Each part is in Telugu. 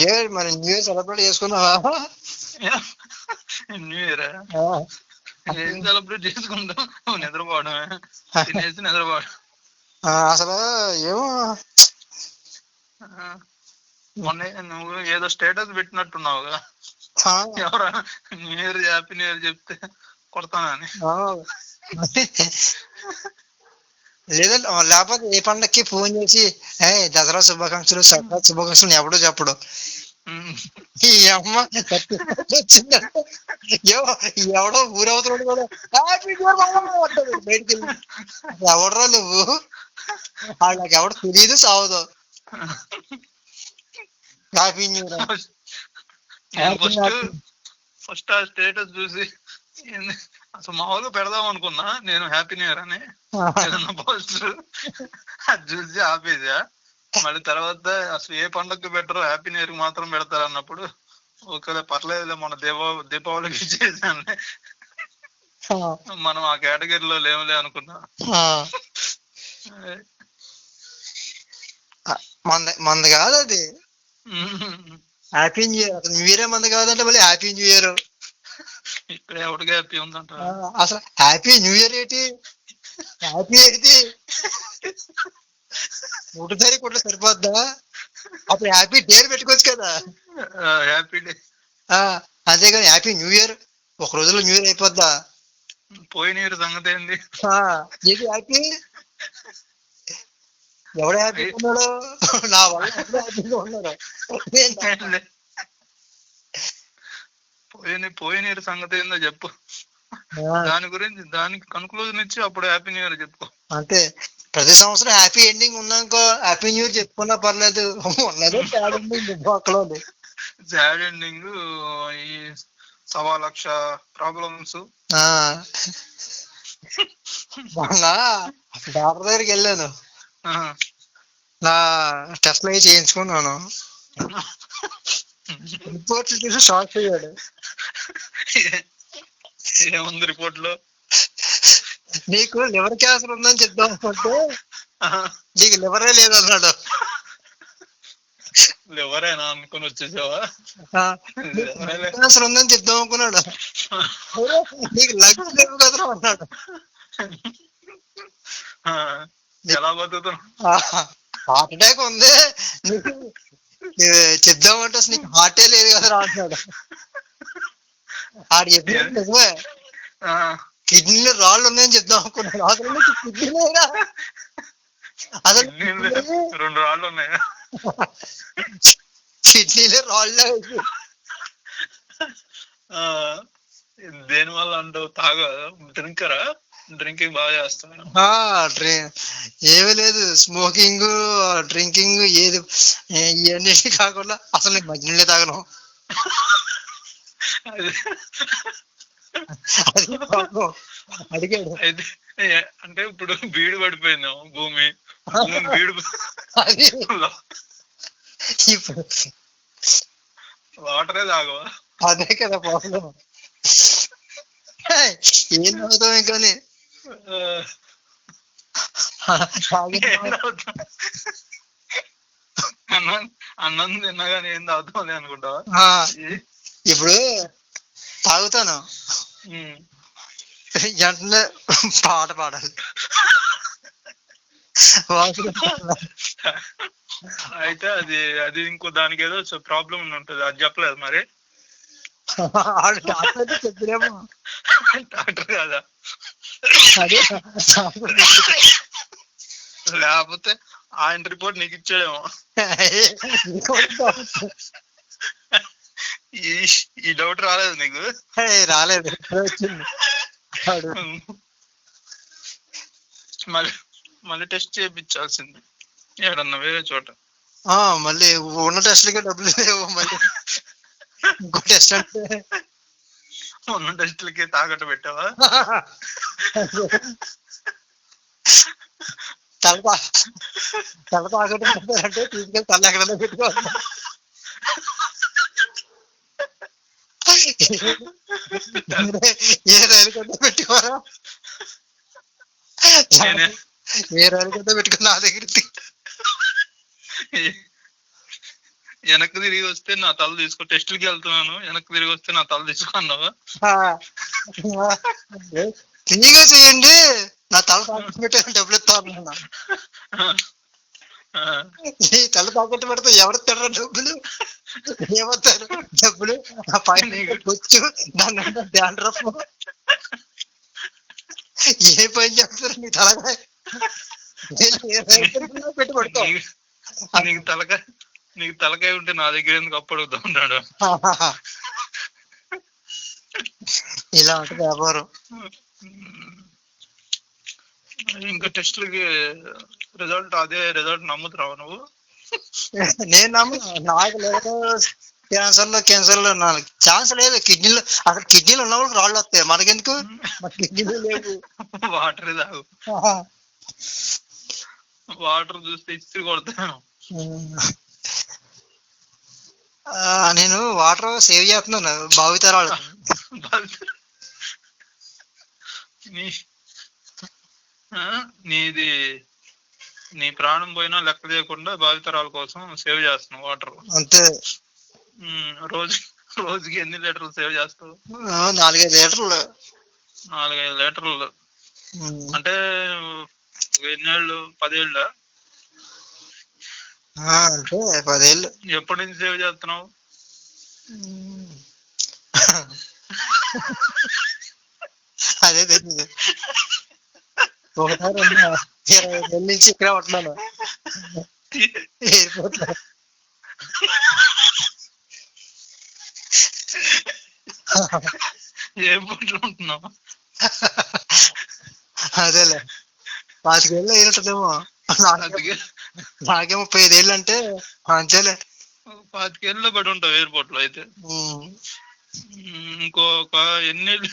ఏ మరి న్యూ ఇయర్ సెలబ్రేట్ చేసుకున్నావా? న్యూ ఇయర్ ఏం? సెలబ్రేట్ చేసుకుంటాం నిద్రపోవడమే. తినేసి నిద్రపోవడం. అసలు ఏమో. మొన్న నువ్వు ఏదో స్టేటస్ పెట్టినట్టున్నావు కదా. ఎవరా? New year happy new year చెప్తే కొడతానని. ఆ. లేకపోతే ఏ పండక్కి ఫోన్ చేసి ఏ దసరా శుభాకాంక్షలు సంక్రాంతి శుభాకాంక్షలు ఎవడో చెప్పడు. ఈ అమ్మ వచ్చిందంటే ఎవడో ఊరవుతున్నాడు కూడా బయటికి ఎవడరా నువ్వు? వాళ్ళకి ఎవడు తెలియదు సావదు. Happy new year. First first ఆ స్టేటస్ చూసి అసలు మామూలుగా పెడదాం అనుకున్నా నేను హ్యాపీ న్యూ ఇయర్ అని. ఏదన్నా పోస్ట్ అది చూసి ఆపేసా. మళ్ళీ తర్వాత అసలు ఏ పండగకి పెట్టరు హ్యాపీ న్యూ ఇయర్ మాత్రం పెడతారు అన్నప్పుడు. ఒకవేళ పర్లేదులే మన దీపా దీపావళికి చేసాను మనం ఆ కేటగిరీలో లేవులే అనుకున్నా. మంద మంద కాదు అది. Happy new year new year మంద కాదంటే మళ్ళీ హ్యాపీ న్యూ ఇయర్ ఇక్కడ ఎవరికి హ్యాపీ ఉందంట? అసలు హ్యాపీ న్యూ ఇయర్ ఏంటి? హ్యాపీ ఏంటి? ఒకటి తారీఖు కూడా సరిపోద్దా? అప్పుడు హ్యాపీ డేర్ పెట్టుకోవచ్చు కదా. హ్యాపీ డే ఆ, అంతేగాని హ్యాపీ న్యూ ఇయర్ ఒక రోజులో న్యూ ఇయర్ అయిపోద్దా? పోయిన ఇయర్ సంగతి ఏంది? నీకు హ్యాపీ ఎవడు హ్యాపీ ఉన్నాడు? నా వల్ల హ్యాపీగా ఉన్నారు నేను పోయిన పోయిన ఇయర్ సంగతి ఏందో చెప్పు. దాని గురించి దానికి కన్క్లూజన్ ఇచ్చి అప్పుడు హ్యాపీ న్యూ ఇయర్ చెప్పు. అంతే. ప్రతి సంవత్సరం హ్యాపీ ఎండింగ్ ఉన్నాకో హ్యాపీ న్యూ ఇయర్ చెప్పుకున్నా పర్లేదు. సాడ్ ఎండింగ్ ఈ సవా లక్ష ప్రాబ్లమ్స్ మొన్న డాక్టర్ దగ్గరికి వెళ్ళాను. నా టెస్ట్ అవి చేయించుకున్నాను. రిపోర్ట్లు చూసి షాక్ అయ్యాడు. ఏముంది రిపోర్ట్లో? నీకు లివర్ క్యాన్సర్ ఉందని చెప్దాం అనుకుంటే నీకు లివరే లేదన్నాడు. ఎవరైనా అనుకుని వచ్చేసావా? క్యాన్సర్ ఉందని చెప్దాం అనుకున్నాడు. "ఒరే, నీకు లంగ్స్ లేవు కదరా అన్నాడు. ఎలా బతుకుతున్నావు? హార్ట్ అటాక్ ఉంది. చెప్దామంటే నీకు హార్టే లేదు కదరా అంటున్నాడు ఆడు చెప్పినట్టు నిజమే. కిడ్నీలో రాళ్ళు ఉన్నాయని చెప్దాం అనుకున్నాడు అసలు కిడ్నీ అసలు రెండు రాళ్ళు ఉన్నాయి. కిడ్నీలో రాళ్ళు ఆ, దేని వల్ల అంటావు తాగ డ్రింకరా? డ్రింకింగ్ బాగా చేస్తాను ఏమీ లేదు. స్మోకింగ్ డ్రింకింగ్ ఏది ఇవన్నీ కాకుండా అసలు నేను మంచినీళ్ళే తాగను. అడిగాడు. అయితే అంటే ఇప్పుడు బీడు పడిపోయింది భూమి. బీడు ఇప్పుడు వాటరే తాగవా? అదే కదా ప్రాబ్లం ఏం ఏం తాగుతాం? అన్నం అన్నం తిన్నగానే ఏం తాగుతాం అనుకుంటావా? ఇప్పుడు తాగుతాను. వెంటనే పాట పాడాలి అయితే అది అది ఇంకో దానికి ఏదో ప్రాబ్లం ఉంటది అది చెప్పలేదు మరి చెప్పలేము డాక్టర్ కాదా లేకపోతే ఆయన రిపోర్ట్ నీకు ఇచ్చాడేమో ఈ డౌట్ రాలేదు నీకు? రాలేదు. వచ్చింది. మళ్ళీ మళ్ళీ టెస్ట్ చేయించాల్సింది. ఏడన్నా వేరే చోట. ఆ, మళ్ళీ ఉన్న టెస్ట్లకే డబ్బులు లేవు మళ్ళీ. ఇంకో టెస్ట్ అంటే. ఉన్న టెస్ట్లకి తాకట్టు పెట్టావా? తల తల తాకట్టు పెట్టారంటే తీసుకెళ్ళి తల ఎక్కడైనా పెట్టుకోవాలి ఏ రైలు కట్ట పెట్టుకోరా ఏ రైలు కట్ట పెట్టుకుని నా దగ్గర వెనక్కి తిరిగి వస్తే నా తల తీసుకో టెస్టులకి వెళ్తున్నాను. వెనక్కి తిరిగి వస్తే నా తల తీసుకున్నావా? ఫ్రీగా చేయండి. నా తల పెట్టాను డబ్బులు ఇస్తాను ఈ తల తాకట్టు పెడితే ఎవరు తిడరు డబ్బులు? ఏమవుతారు డబ్బులు. ఆ పైన వచ్చు దాని డాండ్రఫ్. ఏ పని చేస్తారు నీ తలగా పెట్టి నీకు తలకాయ నీకు తలకాయ ఉంటే నా దగ్గర ఎందుకు అప్పడుగుతా ఉన్నాడు ఇలా ఉంటుంది వ్యాపారం. ఇంకా టెస్టులకి రిజల్ట్ అదే రిజల్ట్ నమ్ముతున్నావు నువ్వు? నేను నమ్ము నాకు లేదు. క్యాన్సర్లో క్యాన్సర్లో ఛాన్స్ లేదు. కిడ్నీలో అక్కడ కిడ్నీలు ఉన్న వాళ్ళకి రాళ్ళు వస్తాయి. మనకెందుకు? మన కిడ్నీలు లేవు. వాటర్ తాగు. వాటర్ చూస్తే ఇస్త్రీ కొడతాను. నేను వాటర్ సేవ్ చేస్తున్నాను. భావితరాలు నీ నీది నీ ప్రాణం పోయినా లెక్క చేయకుండా భావితరాల కోసం సేవ్ చేస్తున్నావు వాటర్ అంతే. రోజు రోజుకి ఎన్ని లీటర్లు సేవ్ చేస్తావు? నాలుగైదు లీటర్లు. నాలుగైదు లీటర్లు. అంటే ఎన్నేళ్ళు? పదేళ్ళ? అంటే పదేళ్ళు. ఎప్పటి నుంచి సేవ్ చేస్తున్నావు. అదే తెలియదు ఒకసారి ఇరవై నెలల నుంచి ఇక్కడే ఉంటున్నాను. ఎయిర్పోర్ట్లో ఏ పూటలో ఉంటున్నావు? అదేలే. పాతికేళ్ళు అయినట్టుదేమో నాకే ముప్పై ఐదేళ్ళు అంటే అంతేలే. పాతికేళ్ళలో పడి ఉంటావు ఎయిర్పోర్ట్లో అయితే ఇంకొక ఎన్నేళ్ళు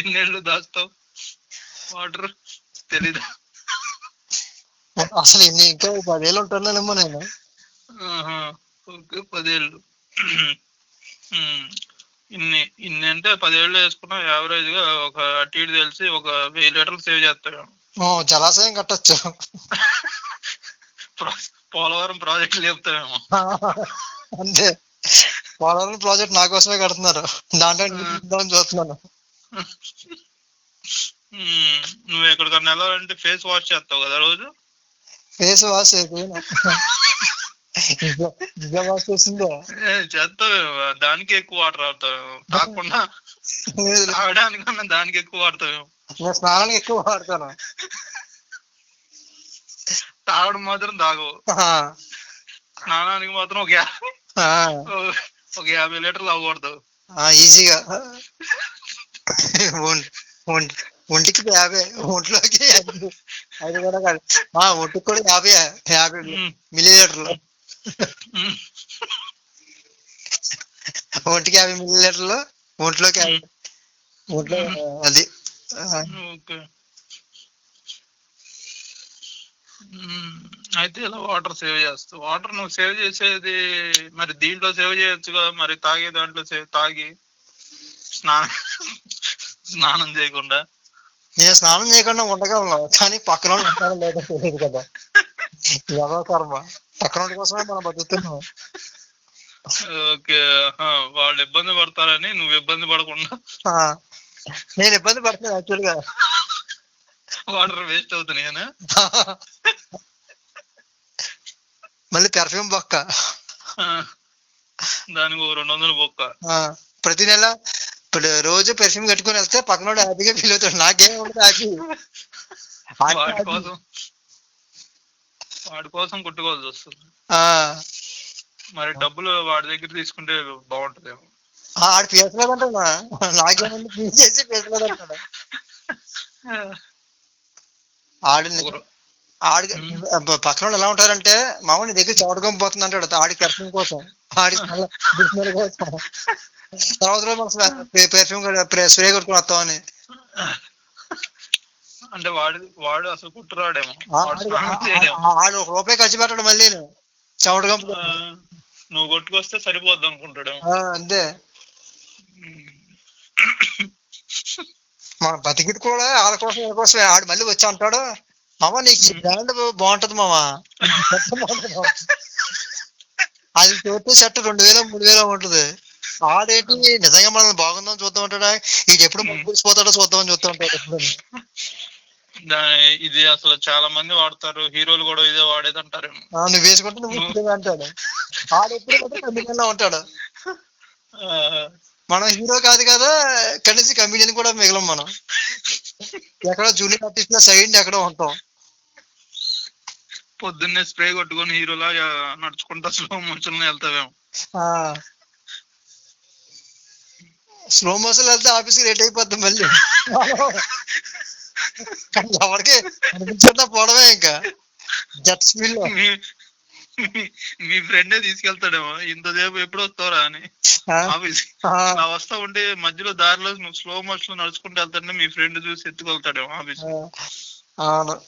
ఎన్నేళ్ళు దాస్తావు? వాటర్ తెలీదా. అసలు ఇన్ని ఇంకా పదేళ్ళు ఉంటున్నానేమో నేను. ఓకే పదేళ్ళు. ఇన్ని ఇన్ని అంటే పదేళ్ళు వేసుకున్నా యావరేజ్గా ఒక అటు ఇటు తెలిసి ఒక వెయ్యి లీటర్లు సేవ్ చేస్తాడు. జలాశయం కట్టొచ్చు. పోలవరం ప్రాజెక్ట్ లేపుతామేమో అంతే. పోలవరం ప్రాజెక్ట్ నా కోసమే కడుతున్నారు. దాంట్లో చూస్తున్నాను. నువ్వు ఎక్కడికన్నా వెళ్ళాలంటే ఫేస్ వాష్ చేస్తావు కదా రోజు? ఫేస్ వాష్ వాష్ చేసిందో. ఏ, చేస్తావేమో దానికి ఎక్కువ వాటర్ ఆడతావేమో కాకుండా లేదు, తాగడానికన్నా దానికి ఎక్కువ వాడతావేమో. నేను స్నానానికి ఎక్కువ వాడతాను. తాగడం మాత్రం తాగవు. స్నానానికి మాత్రం ఒక ఒక యాభై లీటర్లు అవ్వకూడదు ఈజీగా. ఒంటికి యాభై ఒంట్లోకి ఐదు కూడా కాదు. ఆ ఒంటికి కూడా యాభై యాభై మిల్లీ లీటర్లు ఒంటికి యాభై మిల్లీ లీటర్లు ఒంట్లోకి ఒంట్లో అది. అయితే ఇలా వాటర్ సేవ్ చేస్తావు వాటర్ నువ్వు సేవ్ చేసేది మరి దీంట్లో సేవ్ చేయొచ్చుగా మరి తాగే దాంట్లో సేవ్ తాగి స్నానం స్నానం చేయకుండా. నేను స్నానం చేయకుండా ఉండగలను కానీ పక్కన లేదో తెలియదు కదా. ఎవరో కర్మ. పక్కన కోసమే మనం బతుకుతున్నాం. ఓకే వాళ్ళు ఇబ్బంది పడతారని నువ్వు ఇబ్బంది పడకుండా. నేను ఇబ్బంది పడుతున్నాను యాక్చువల్గా వాటర్ వేస్ట్ అవుతున్నాయనా? మళ్ళీ పెర్ఫ్యూమ్ బొక్క. దానికి రెండు వందలు బొక్క. ప్రతి నెల ఇప్పుడు రోజు పెర్ఫ్యూమ్ కట్టుకొని వెళ్తే పక్కన హ్యాపీగా ఫీల్ అవుతాడు నాకేం ఉండదు హ్యాపీ వాడి కోసం వాడి కోసం కుట్టుకోవాల్సి వస్తుంది. మరి డబ్బులు వాడి దగ్గర తీసుకుంటే బాగుంటదేమో. ఆడు పీసలేదంటా నాకేముంది? పీస్ చేసి పీసలేదంటాడు ఆడు ఆడి పక్కన వాళ్ళు ఎలా ఉంటారంటే మామూలు నీ దగ్గర చవడగం పోతుంది అంటాడు. ఆడి పెర్ఫ్యూమ్ కోసం. ఆడి కోసం తర్వాత రోజు పెర్ఫ్యూమ్ స్ప్రే కొట్టుకుని వస్తామని అంటే వాడు వాడు అసలు కుట్టురాడేమో ఆ- వాడు ఒక రూపాయి ఖర్చు పెట్టాడు మళ్ళీ. చవడగం ఆ, నువ్వు కొట్టుకొస్తే సరిపోద్ది అనుకుంటాడేమో. అంతే. మన బతికిది కూడా వాళ్ళ కోసం కోసమే. ఆడు మళ్ళీ వచ్చి అంటాడు మామ నీకు బ్రాండ్ బాగుంటది మామ. బాగుంటది మామ." అది చూస్తే షర్ట్ రెండు వేల మూడు వేల ఉంటది. ఆడేంటి నిజంగా మనల్ని బాగుందని చూద్దాం ఉంటాడా ఇది ఎప్పుడు ముగిసిపోతాడో చూద్దామని చూస్తూ ఉంటాడు ఇది అసలు చాలా మంది వాడతారు. హీరోలు కూడా ఇదే వాడేది అంటారేమో ఆ, నువ్వు వేసుకుంటే నువ్వు అంటాడు. ఆడెప్పుడు ఉంటాడు. మనం హీరో కాదు కదా కనీసం కమిడియన్ కూడా మిగలం మనం. ఎక్కడో జూనియర్ ఆర్టిస్ట్లో సైడ్ ఎక్కడో ఉంటాం. పొద్దున్నే స్ప్రే కొట్టుకొని హీరోలా నడుచుకుంటా స్లో మోషన్లో వెళ్తావేమో. స్లో మోషన్ వెళ్తే ఆఫీస్కి లేట్ అయిపోద్ది మళ్ళీ. ఎవరికి అనిపించకుండా పోవడమే ఇంకా. జట్ స్పీడ్లో. మీ ఫ్రెండే తీసుకెళ్తాడేమో ఇంతసేపు ఎప్పుడు వస్తావురా అని. ఆ, ఆఫీస్ వస్తా ఉంటే మధ్యలో దారిలో నువ్వు స్లో మోషన్లో నడుచుకుంటూ వెళ్తాడే మీ ఫ్రెండ్ చూసి ఎత్తుకెళ్తాడేమో ఆఫీస్ అవును.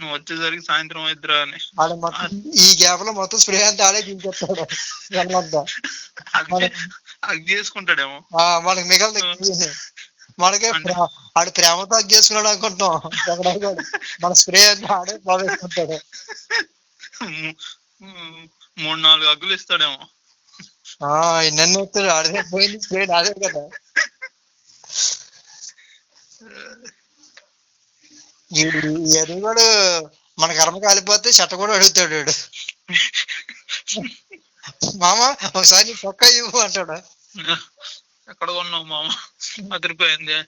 నువ్వు వచ్చేసరికి సాయంత్రం అయిద్దిరా అని. ఆడ ఈ గ్యాప్లో మొత్తం స్ప్రే అంతా ఆడే దించేస్తాడు. అగ్గి చేసుకుంటాడేమో. మనకి మిగలదు మనకే ఆడు ప్రేమతో అగ్గేసుకున్నాడు అనుకుంటాం ఎక్కడో కూడా. మన స్ప్రే అంతా ఆడే ము- మూడు నాలుగు అగ్గులు ఇస్తాడేమో. ఆ నన్ను వస్తాడు ఆడే పోయింది స్ప్రే నాదే కదా. ఈ ఎదుగుడు మన కర్మ కాలిపోతే చెట్ట కూడా అడుగుతాడు వీడు. మామ ఒకసారి నీ చొక్కా ఇవ్వు అంటాడు? ఎక్కడ కొన్నావు మామ? అదిరిపోయింది.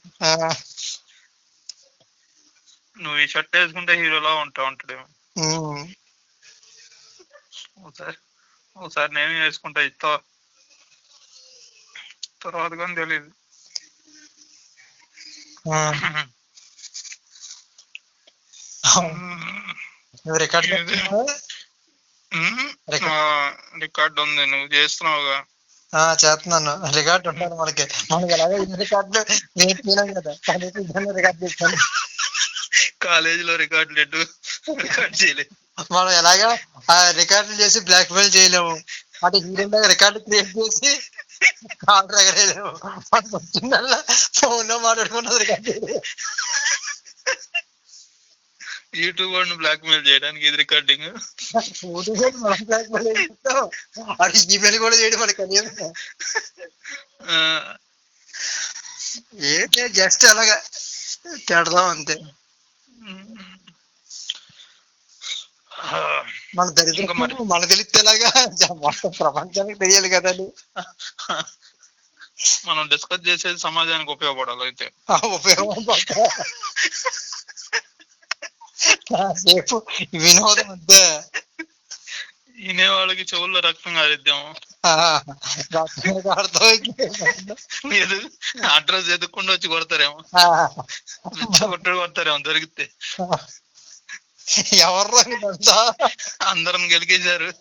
నువ్వు ఈ షర్ట్ వేసుకుంటే హీరోలా ఉంటావు అంటాడేమో. ఉమ్, ఒకసారి ఒకసారి నేను వేసుకుంటా ఇస్తా తర్వాత కానీ తెలియదు. నువ్వు రికార్డ్? రికార్డ్. ఉంది నువ్వు చేస్తున్నావుగా. ఆ చేస్తున్నాను. రికార్డ్ ఉంటాను మనకి మనకి ఎలాగో ఈ రికార్డులు నేర్చుకున్నాం కదా. ఇద్దరిని రికార్డ్ చేస్తాను. కాలేజీలో రికార్డ్ లెట్ రికార్డ్ చేయలేదు. మనం ఎలాగా ఆ రికార్డులు చేసి బ్లాక్ మెయిల్ చేయలేము. అంటే హీరో రికార్డు క్రియేట్ చేసి కాల్ ఎగరేయలేము మనకు వచ్చిందల్లా ఫోన్లో మాట్లాడుకున్నది రికార్డ్. చేయలేము యూట్యూబ్ వాడిని బ్లాక్ మెయిల్ చేయడానికి ఇది రికార్డింగ్ కూడా చేయడం మనకి ఏంటి జస్ట్ అలాగా తిడదాం అంతే. మన దరిద్రం. మన తెలిస్తే ఎలాగా? మొత్తం ప్రపంచానికి తెలియాలి కదండి మనం డిస్కస్ చేసేది సమాజానికి ఉపయోగపడాలి అయితే ఆ ఉపయోగం పక్క. కాసేపు వినోదం అంతే వినే వాళ్ళకి చెవుల్లో రక్తం కారిద్దాము. మీరు అడ్రస్ ఎదుక్కుండా వచ్చి కొడతారేమో. కొట్టడు కొడతారేమో దొరికితే. ఇదంతా అందరం గెలికేశారు.